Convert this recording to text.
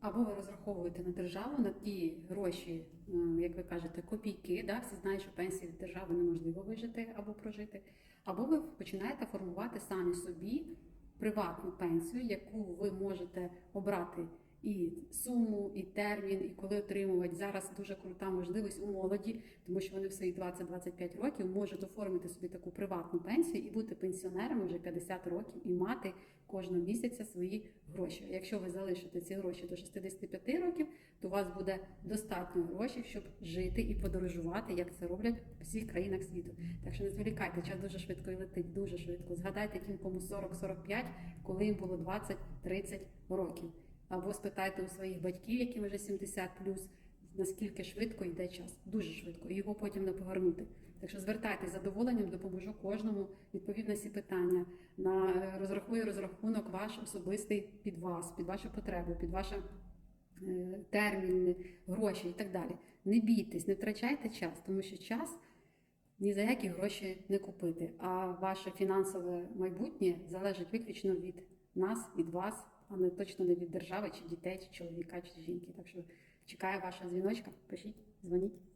Або ви розраховуєте на державу на ті гроші, е, як ви кажете, копійки. Да? Всі знають, що пенсії від держави неможливо вижити або прожити. Або ви починаєте формувати самі собі приватну пенсію, яку ви можете обрати і суму, і термін, і коли отримувати. Зараз дуже крута можливість у молоді, тому що вони в свої 20-25 років можуть оформити собі таку приватну пенсію і бути пенсіонерами вже 50 років і мати кожного місяця свої гроші. Якщо ви залишите ці гроші до 65 років, то у вас буде достатньо грошей, щоб жити і подорожувати, як це роблять в всіх країнах світу. Так що не зволікайте, час дуже швидко і летить, дуже швидко. Згадайте тим, кому 40-45, коли їм було 20-30 років. Або спитайте у своїх батьків, яким вже 70 наскільки швидко йде час. Дуже швидко, і його потім не повернути. Так що звертайтеся задоволенням, допоможу кожному відповів на всі питання. На розрахую розрахунок ваш особистий під вас, під вашу потребу, під ваші е, терміни, гроші і так далі. Не бійтесь, не втрачайте час, тому що час ні за які гроші не купити. А ваше фінансове майбутнє залежить виключно від нас, від вас, а не точно не від держави, чи дітей, чи чоловіка, чи жінки. Так що чекаю вашого дзвіночка. Пишіть, дзвоніть.